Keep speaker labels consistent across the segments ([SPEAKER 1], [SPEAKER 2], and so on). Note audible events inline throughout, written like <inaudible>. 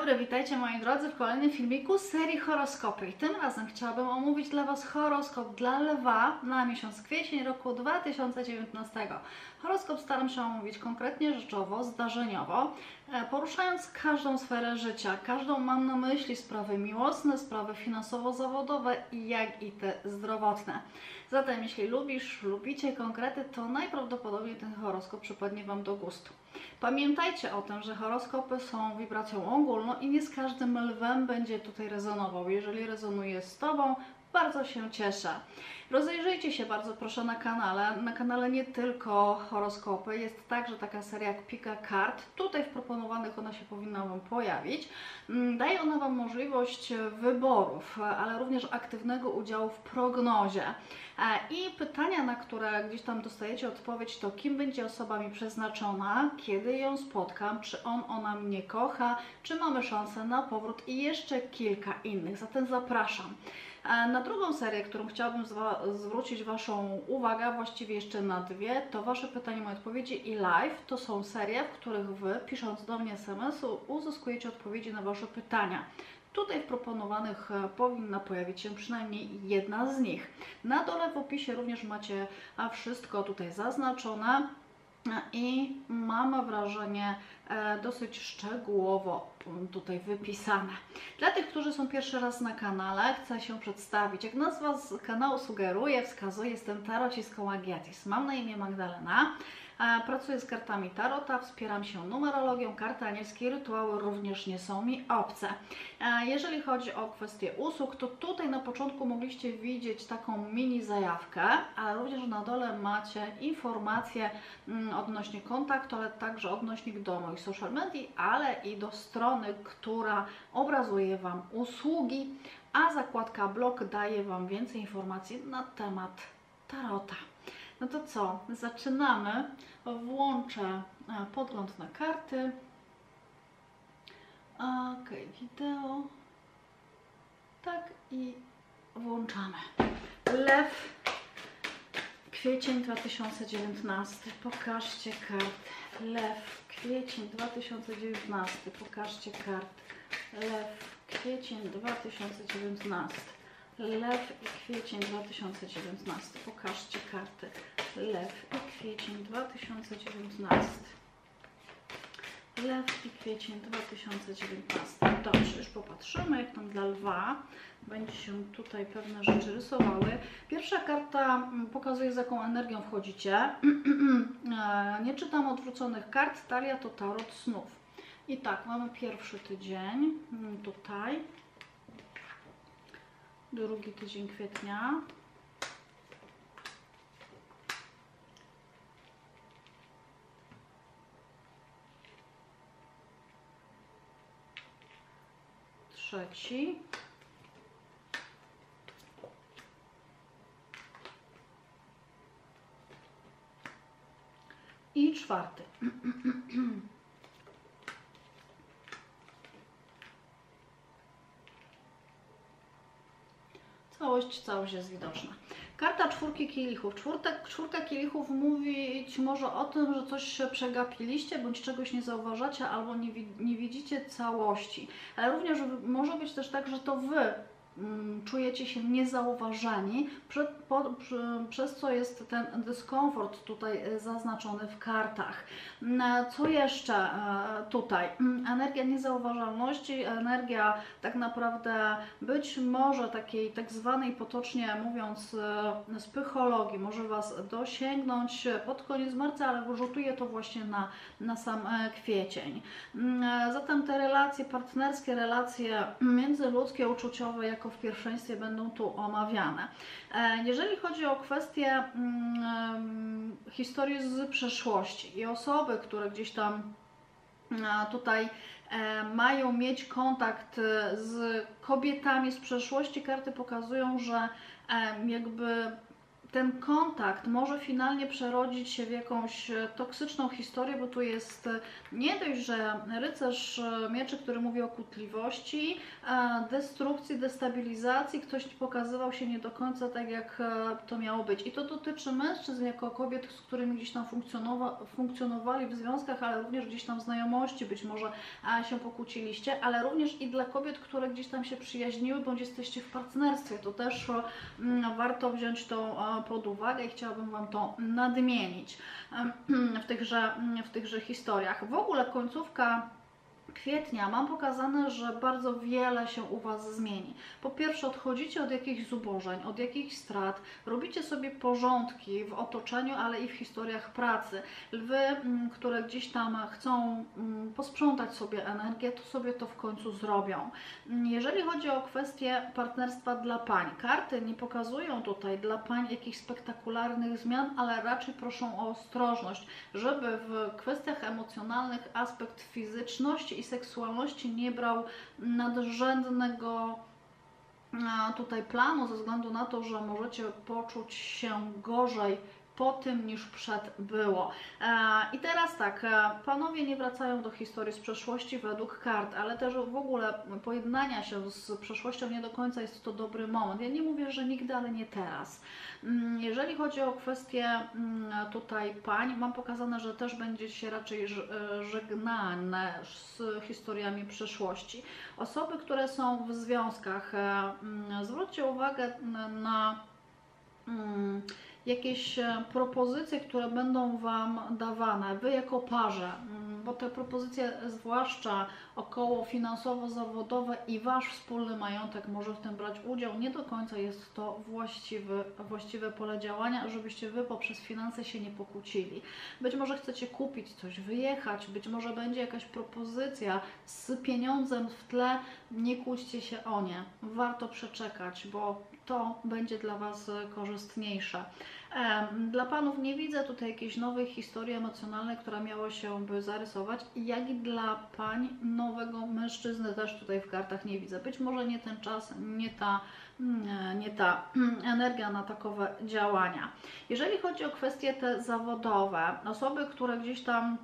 [SPEAKER 1] dobry, witajcie moi drodzy w kolejnym filmiku serii horoskopy. I tym razem chciałabym omówić dla Was horoskop dla Lwa na miesiąc kwiecień roku 2019. Horoskop staram się omówić konkretnie, rzeczowo, zdarzeniowo, e, poruszając każdą sferę życia. Każdą mam na myśli sprawy miłosne, sprawy finansowo-zawodowe, jak i te zdrowotne. Zatem jeśli lubisz, lubicie konkrety, to najprawdopodobniej ten horoskop przypadnie Wam do gustu. Pamiętajcie o tym, że horoskopy są wibracją ogólną i nie z każdym lwem będzie tutaj rezonował. Jeżeli rezonuje z Tobą, bardzo się cieszę. Rozejrzyjcie się bardzo proszę na kanale. Na kanale nie tylko horoskopy, jest także taka seria jak Pika Kart. Tutaj w proponowanych ona się powinna Wam pojawić. Mm, daje ona Wam możliwość wyborów, ale również aktywnego udziału w prognozie. E, I pytania, na które gdzieś tam dostajecie odpowiedź, to kim będzie osoba mi przeznaczona, kiedy ją spotkam, czy on, ona mnie kocha, czy mamy szansę na powrót i jeszcze kilka innych. Zatem zapraszam. Na drugą serię, którą chciałabym zwrócić Waszą uwagę, właściwie jeszcze na dwie, to Wasze pytania, moje odpowiedzi i live. To są serie, w których Wy, pisząc do mnie SMS-u, uzyskujecie odpowiedzi na Wasze pytania. Tutaj w proponowanych e, powinna pojawić się przynajmniej jedna z nich. Na dole w opisie również macie wszystko tutaj zaznaczone i mam wrażenie e, dosyć szczegółowo tutaj wypisane. Dla tych, którzy są pierwszy raz na kanale, chcę się przedstawić. Jak nazwa z kanału sugeruje, wskazuje, jestem tarocistką Agiatis. Mam na imię Magdalena. Pracuję z kartami Tarota, wspieram się numerologią, karty anielskie, rytuały również nie są mi obce. Jeżeli chodzi o kwestię usług, to tutaj na początku mogliście widzieć taką mini zajawkę, ale również na dole macie informacje mm, odnośnie kontaktu, ale także odnośnie do moich social media, ale i do strony, która obrazuje Wam usługi, a zakładka blog daje Wam więcej informacji na temat Tarota. No to co? Zaczynamy. Włączę e, podgląd na karty. Ok, wideo. Tak i włączamy. Lew, kwiecień 2019. Pokażcie kart. Lew, kwiecień 2019. Pokażcie kart. Lew, kwiecień 2019. Lew i kwiecień 2019. Pokażcie karty. Lew i kwiecień 2019. Lew i kwiecień 2019. Dobrze, już popatrzymy, jak tam dla lwa będzie się tutaj pewne rzeczy rysowały. Pierwsza karta mm, pokazuje, z jaką energią wchodzicie. <clears throat> E, nie czytam odwróconych kart. Talia to tarot snów. I tak, mamy pierwszy tydzień mm, tutaj drugi tydzień kwietnia. Trzeci. I czwarty. <clears throat> całość, całość jest widoczna. Karta czwórki kielichów. Czwórka, czwórka kielichów mówić może o tym, że coś przegapiliście, bądź czegoś nie zauważacie, albo nie, nie widzicie całości. Ale również może być też tak, że to Wy czujecie się przy, przez co jest ten dyskomfort tutaj e, zaznaczony w kartach. Mm, co jeszcze e, tutaj? Mm, energia niezauważalności, energia tak naprawdę być może takiej tak zwanej potocznie mówiąc e, psychologii może Was dosięgnąć pod koniec marca, ale rzutuje to właśnie na, na sam kwiecień. Zatem te relacje partnerskie, relacje międzyludzkie, uczuciowe jako w pierwszeństwie będą tu omawiane. E, jeżeli chodzi o kwestię mm, historii z przeszłości i osoby, które gdzieś tam tutaj e, mają mieć kontakt z kobietami z przeszłości, karty pokazują, że jakby ten kontakt może finalnie przerodzić się w jakąś e, toksyczną historię, bo tu jest e, nie dość, że rycerz e, mieczy, który mówi o kłótliwości, destrukcji, destabilizacji, ktoś pokazywał się nie do końca tak, jak to miało być. I to dotyczy mężczyzn jako kobiet, z którymi gdzieś tam funkcjonowa funkcjonowali w związkach, ale również gdzieś tam w znajomości, być może się pokłóciliście, ale również i dla kobiet, które gdzieś tam się przyjaźniły, bądź jesteście w partnerstwie. To też warto wziąć tą pod uwagę i chciałabym Wam to nadmienić <clears throat> w tychże, w tychże historiach. W ogóle końcówka kwietnia mam pokazane, że bardzo wiele się u Was zmieni. Po pierwsze, odchodzicie od jakichś zubożeń, od jakichś strat, robicie sobie porządki w otoczeniu, ale i w historiach pracy. Lwy, mm, które gdzieś tam chcą mm, posprzątać sobie energię, to sobie to w końcu zrobią. Mm, jeżeli chodzi o kwestię partnerstwa dla pań, karty nie pokazują tutaj dla pań jakichś spektakularnych zmian, ale raczej proszą o ostrożność, żeby w kwestiach emocjonalnych aspekt fizyczności i seksualności nie brał nadrzędnego tutaj planu, ze względu na to, że możecie poczuć się gorzej po tym niż przed było. E, I teraz tak, e, panowie nie wracają do historii z przeszłości według kart, ale też w ogóle pojednania się z przeszłością nie do końca jest to dobry moment. Ja nie mówię, że nigdy, ale nie teraz. Mm, jeżeli chodzi o kwestię mm, tutaj pań, mam pokazane, że też będzie się raczej e, żegnane z historiami przeszłości. Osoby, które są w związkach, mm, zwróćcie uwagę na jakieś e, propozycje, które będą Wam dawane, Wy jako parze, mm, bo te propozycje, zwłaszcza około finansowo-zawodowe i Wasz wspólny majątek może w tym brać udział, nie do końca jest to właściwy, właściwe pole działania, żebyście Wy poprzez finanse się nie pokłócili. Być może chcecie kupić coś, wyjechać, być może będzie jakaś propozycja z pieniądzem w tle, nie kłóćcie się o nie. Warto przeczekać, bo to będzie dla Was korzystniejsze. Dla Panów nie widzę tutaj jakiejś nowej historii emocjonalnej, która miała się by zarysować, jak i dla Pań nowego mężczyzny też tutaj w kartach nie widzę. Być może nie ten czas, nie ta, mm, nie ta <clears throat> energia na takowe działania. Jeżeli chodzi o kwestie te zawodowe, osoby, które gdzieś tam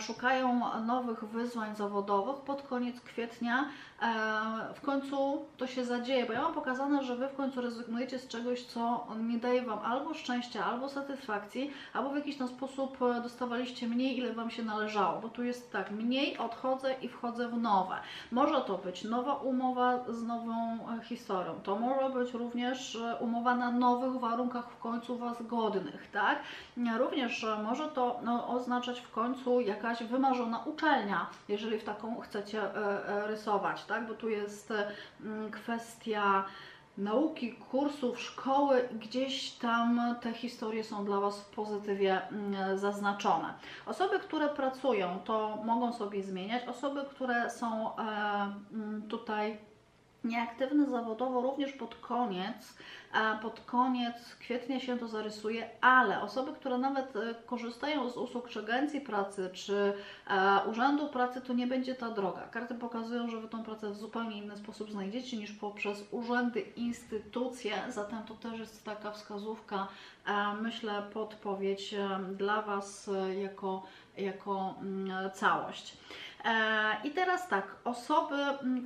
[SPEAKER 1] szukają nowych wyzwań zawodowych pod koniec kwietnia. E, w końcu to się zadzieje, bo ja mam pokazane, że Wy w końcu rezygnujecie z czegoś, co nie daje Wam albo szczęścia, albo satysfakcji, albo w jakiś tam sposób dostawaliście mniej, ile Wam się należało, bo tu jest tak, mniej odchodzę i wchodzę w nowe. Może to być nowa umowa z nową e, historią, to może być również umowa na nowych warunkach w końcu Was godnych, tak? Również może to no, oznaczać w końcu jakaś wymarzona uczelnia, jeżeli w taką chcecie e, e, rysować, tak? Bo tu jest mm, kwestia nauki, kursów, szkoły, gdzieś tam te historie są dla Was w pozytywie zaznaczone. Osoby, które pracują, to mogą sobie zmieniać. Osoby, które są e, tutaj nieaktywne zawodowo również pod koniec, pod koniec kwietnia się to zarysuje, ale osoby, które nawet e, korzystają z usług czy agencji pracy, czy e, urzędu pracy, to nie będzie ta droga. Karty pokazują, że Wy tą pracę w zupełnie inny sposób znajdziecie niż poprzez urzędy, instytucje, zatem to też jest taka wskazówka, e, myślę, podpowiedź dla Was jako, jako mm, całość. E, I teraz tak, osoby,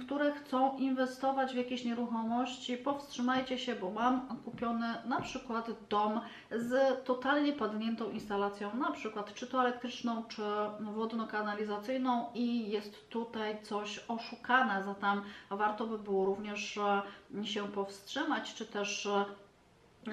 [SPEAKER 1] które chcą inwestować w jakieś nieruchomości, powstrzymajcie się, bo mam kupiony na przykład dom z totalnie padniętą instalacją, na przykład czy to elektryczną, czy wodno-kanalizacyjną i jest tutaj coś oszukane, zatem warto by było również e, się powstrzymać, czy też e,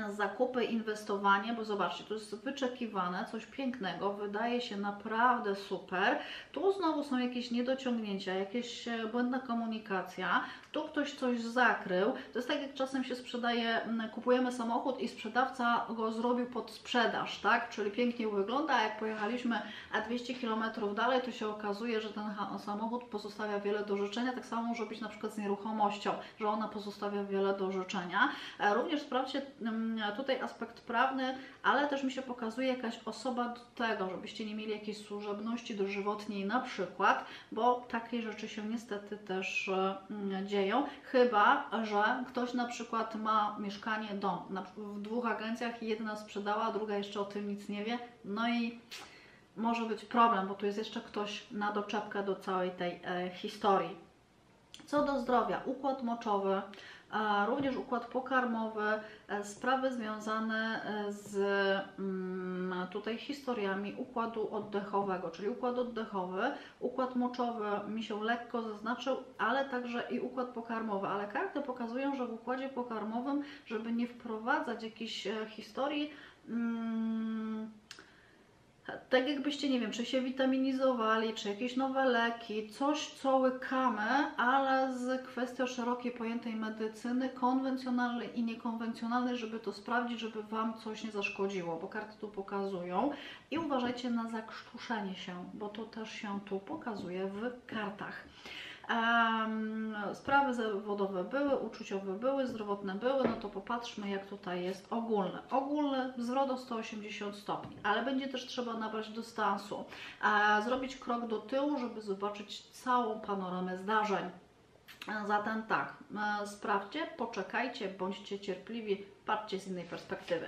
[SPEAKER 1] zakupy, inwestowanie, bo zobaczcie, to jest wyczekiwane, coś pięknego, wydaje się naprawdę super. Tu znowu są jakieś niedociągnięcia, jakieś e, błędna komunikacja, tu ktoś coś zakrył. To jest tak, jak czasem się sprzedaje, kupujemy samochód i sprzedawca go zrobił pod sprzedaż, tak? Czyli pięknie wygląda, a jak pojechaliśmy a 200 km dalej, to się okazuje, że ten samochód pozostawia wiele do życzenia. Tak samo może być na przykład z nieruchomością, że ona pozostawia wiele do życzenia. E, również sprawdźcie tutaj aspekt prawny, ale też mi się pokazuje jakaś osoba do tego, żebyście nie mieli jakiejś służebności dożywotniej na przykład, bo takie rzeczy się niestety też dzieją, chyba, że ktoś na przykład ma mieszkanie, dom. W dwóch agencjach i jedna sprzedała, druga jeszcze o tym nic nie wie, no i może być problem, bo tu jest jeszcze ktoś na doczepkę do całej tej e, historii. Co do zdrowia, układ moczowy, również układ pokarmowy, e, sprawy związane e, z mm, tutaj historiami układu oddechowego, czyli układ oddechowy, układ moczowy mi się lekko zaznaczył, ale także i układ pokarmowy, ale karty pokazują, że w układzie pokarmowym, żeby nie wprowadzać jakichś e, historii, mm, tak jakbyście, nie wiem, czy się witaminizowali, czy jakieś nowe leki, coś, co łykamy, ale z kwestią szerokiej pojętej medycyny, konwencjonalnej i niekonwencjonalnej, żeby to sprawdzić, żeby Wam coś nie zaszkodziło, bo karty tu pokazują. I uważajcie na zakrztuszenie się, bo to też się tu pokazuje w kartach. Sprawy zawodowe były, uczuciowe były, zdrowotne były, no to popatrzmy jak tutaj jest ogólne. Ogólny zwrot o 180 stopni, ale będzie też trzeba nabrać dystansu, zrobić krok do tyłu, żeby zobaczyć całą panoramę zdarzeń. Zatem tak, e, sprawdźcie, poczekajcie, bądźcie cierpliwi, patrzcie z innej perspektywy.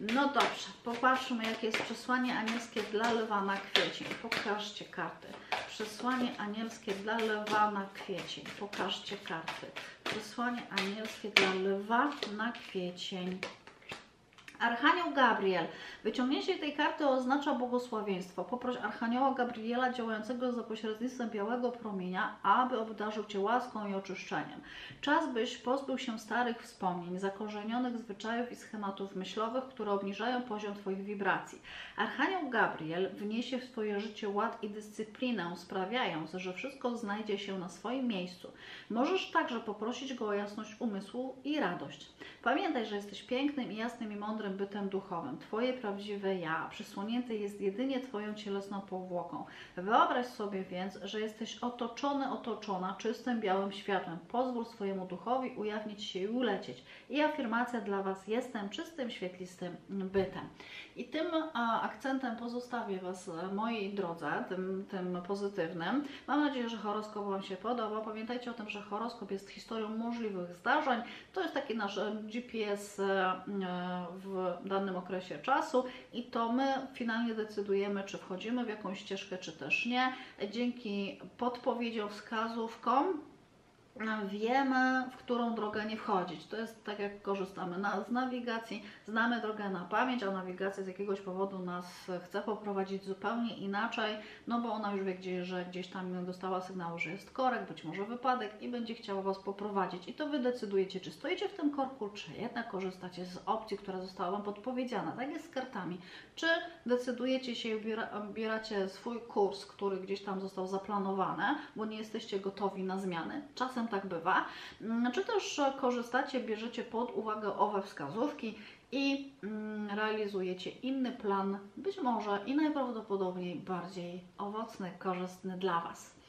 [SPEAKER 1] No dobrze, popatrzmy jakie jest przesłanie anielskie dla lwa na kwiecień. Pokażcie karty. Przesłanie anielskie dla lwa na kwiecień. Pokażcie karty. Przesłanie anielskie dla lwa na kwiecień. Archanioł Gabriel. Wyciągnięcie tej karty oznacza błogosławieństwo. Poproś Archanioła Gabriela działającego za pośrednictwem białego promienia, aby obdarzył Cię łaską i oczyszczeniem. Czas, byś pozbył się starych wspomnień, zakorzenionych zwyczajów i schematów myślowych, które obniżają poziom Twoich wibracji. Archanioł Gabriel wniesie w Twoje życie ład i dyscyplinę, sprawiając, że wszystko znajdzie się na swoim miejscu. Możesz także poprosić Go o jasność umysłu i radość. Pamiętaj, że jesteś pięknym i jasnym i mądrym bytem duchowym. Twoje prawdziwe ja przysłonięte jest jedynie Twoją cielesną powłoką. Wyobraź sobie więc, że jesteś otoczony, otoczona czystym, białym światłem. Pozwól swojemu duchowi ujawnić się i ulecieć. I afirmacja dla Was: jestem czystym, świetlistym bytem. I tym a, akcentem pozostawię Was, e, mojej drodze, tym, tym pozytywnym. Mam nadzieję, że horoskop Wam się podoba. Pamiętajcie o tym, że horoskop jest historią możliwych zdarzeń. To jest taki nasz e, GPS e, w danym okresie czasu i to my finalnie decydujemy, czy wchodzimy w jakąś ścieżkę, czy też nie. Dzięki podpowiedziom, wskazówkom wiemy, w którą drogę nie wchodzić. To jest tak, jak korzystamy na, z nawigacji, znamy drogę na pamięć, a nawigacja z jakiegoś powodu nas chce poprowadzić zupełnie inaczej, no bo ona już wie, gdzie, że gdzieś tam dostała sygnału, że jest korek, być może wypadek i będzie chciała Was poprowadzić. I to Wy decydujecie, czy stoicie w tym korku, czy jednak korzystacie z opcji, która została Wam podpowiedziana. Tak jest z kartami. Czy decydujecie się i ubieracie swój kurs, który gdzieś tam został zaplanowany, bo nie jesteście gotowi na zmiany. Czasem tak bywa. Mm, czy też korzystacie, bierzecie pod uwagę owe wskazówki i mm, realizujecie inny plan, być może i najprawdopodobniej bardziej owocny, korzystny dla Was.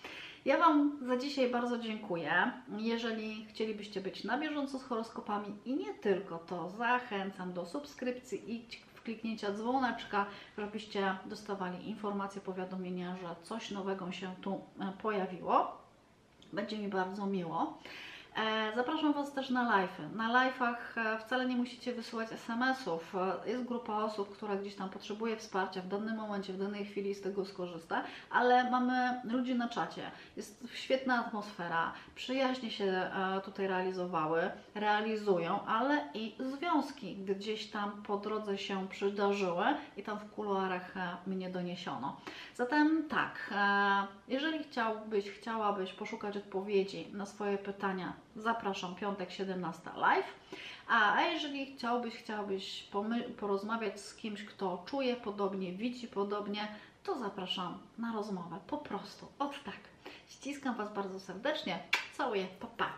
[SPEAKER 1] Ja Wam za dzisiaj bardzo dziękuję. Jeżeli chcielibyście być na bieżąco z horoskopami i nie tylko, to zachęcam do subskrypcji i kliknięcia dzwoneczka, żebyście dostawali informacje, powiadomienia, że coś nowego się tu e, pojawiło. Będzie mi bardzo miło. E, zapraszam Was też na live. Na live'ach e, wcale nie musicie wysyłać SMS-ów. E, jest grupa osób, która gdzieś tam potrzebuje wsparcia w danym momencie, w danej chwili z tego skorzysta, ale mamy ludzi na czacie. Jest świetna atmosfera, przyjaźnie się tutaj realizowały, realizują, ale i związki gdzieś tam po drodze się przydarzyły i tam w kuluarach mnie doniesiono. Zatem tak, jeżeli chciałbyś, chciałabyś poszukać odpowiedzi na swoje pytania, zapraszam piątek 17 live. A jeżeli chciałbyś, chciałbyś porozmawiać z kimś, kto czuje podobnie, widzi podobnie, to zapraszam na rozmowę. Po prostu, od tak. Ściskam Was bardzo serdecznie. Całuję, pa, pa.